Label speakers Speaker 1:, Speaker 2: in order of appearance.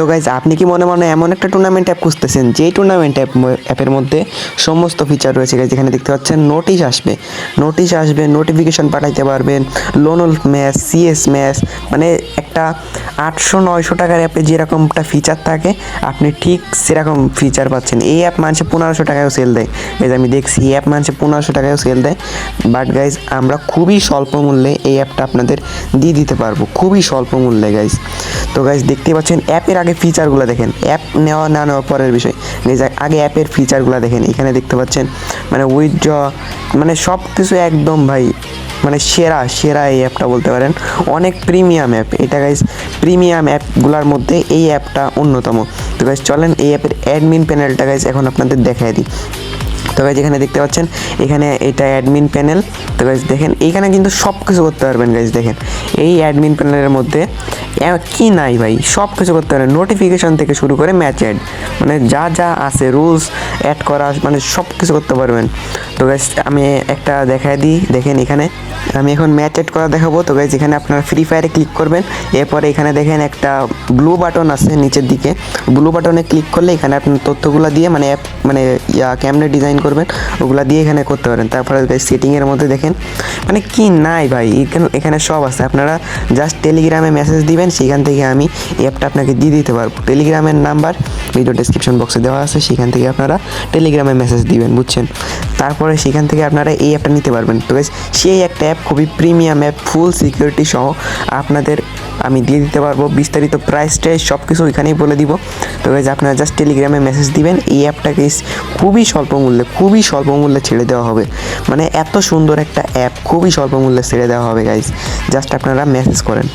Speaker 1: তো গাইজ আপনি কি মনে মনে এমন একটা টুর্নামেন্ট অ্যাপ খুঁজতেছেন? যেই টুর্নামেন্ট অ্যাপ অ্যাপের মধ্যে সমস্ত ফিচার রয়েছে গাইজ যেখানে দেখতে পাচ্ছেন নোটিশ আসবে। নোটিশ আসবে নোটিফিকেশন পাঠাইতে পারবেন লোনল ম্যাচ সিএস ম্যাচ মানে একটা আটশো নয়শো টাকার অ্যাপে যেরকমটা ফিচার থাকে, আপনি ঠিক সেরকম ফিচার পাচ্ছেন। এই অ্যাপ মানুষে পনেরোশো টাকায়ও সেল দেয়। গাইজ আমি দেখছি এই অ্যাপ মানুষে পনেরোশো টাকায়ও সেল দেয়। বাট গাইজ আমরা খুবই স্বল্প মূল্যে এই অ্যাপটা আপনাদের দিয়ে দিতে পারব। খুবই স্বল্প মূল্যে গাইজ তো গাইজ দেখতে পাচ্ছেন অ্যাপের আগে ফিচারগুলো দেখেন। অ্যাপ নেওয়া না নেওয়া পরের বিষয়। আগে অ্যাপের ফিচারগুলো দেখেন, এখানে দেখতে পাচ্ছেন মানে উইথড্র মানে সব কিছু একদম ভাই মানে সেরা সেরা এই অ্যাপটা বলতে পারেন। অনেক প্রিমিয়াম অ্যাপ এটা গাইজ প্রিমিয়াম অ্যাপগুলোর মধ্যে এই অ্যাপটা অন্যতম। তো গাইজ চলেন এই অ্যাপের অ্যাডমিন প্যানেলটা গাইজ এখন আপনাদের দেখাই দিই। তো গাইজ এখানে দেখতে পাচ্ছেন, এখানে এটা অ্যাডমিন প্যানেল তো গাইজ দেখেন এইখানে কিন্তু সব কিছু করতে পারবেন গাইজ দেখেন। এই অ্যাডমিন প্যানেলের মধ্যে কি নাই ভাই সব কিছু করতে পারবেন। নোটিফিকেশন থেকে শুরু করে ম্যাচ অ্যাড মানে যা যা আছে রুলস অ্যাড করা মানে সব কিছু করতে পারবেন। তো গাইজ আমি একটা দেখাই দিই, দেখেন এখানে। আমি এখন ম্যাচ অ্যাড করা দেখাবো। তো গাইজ এখানে আপনারা ফ্রি ফায়ারে ক্লিক করবেন। এরপরে এখানে দেখেন একটা ব্লু বাটন আছে নিচের দিকে। ব্লু বাটনে ক্লিক করলে এখানে আপনার তথ্যগুলো দিয়ে মানে অ্যাপ মানে ইয়া ক্যামেরা ডিজাইন করবেন, ওগুলা দিয়ে এখানে করতে পারেন। তারপরে সেটিংয়ের মধ্যে দেখেন। মানে কি নাই ভাই, এখানে এখানে সব আছে। আপনারা জাস্ট টেলিগ্রামে মেসেজ দিবেন, সেখান থেকে আমি অ্যাপটা আপনাকে দিয়ে দিতে পারব। টেলিগ্রামের নাম্বার ভিডিও ডেসক্রিপশন বক্সে দেওয়া আছে, সেখান থেকে আপনারা টেলিগ্রামে মেসেজ দিবেন, বুঝছেন? তারপরে সেখান থেকে আপনারা এই অ্যাপটা নিতে পারবেন। তো সেই একটা অ্যাপ খুবই প্রিমিয়াম অ্যাপ ফুল সিকিউরিটি সহ আপনাদের আমি দিয়ে দিতে পারব। বিস্তারিত প্রাইস টাইস সব কিছু ওইখানেই বলে দিব। তো গাইজ আপনারা জাস্ট টেলিগ্রামে মেসেজ দিবেন। এই অ্যাপটাকে খুবই স্বল্প মূল্যে, খুবই স্বল্প মূল্যে ছেড়ে দেওয়া হবে। মানে এত সুন্দর একটা অ্যাপ খুবই স্বল্প মূল্যে ছেড়ে দেওয়া হবে গাইজ জাস্ট আপনারা মেসেজ করেন।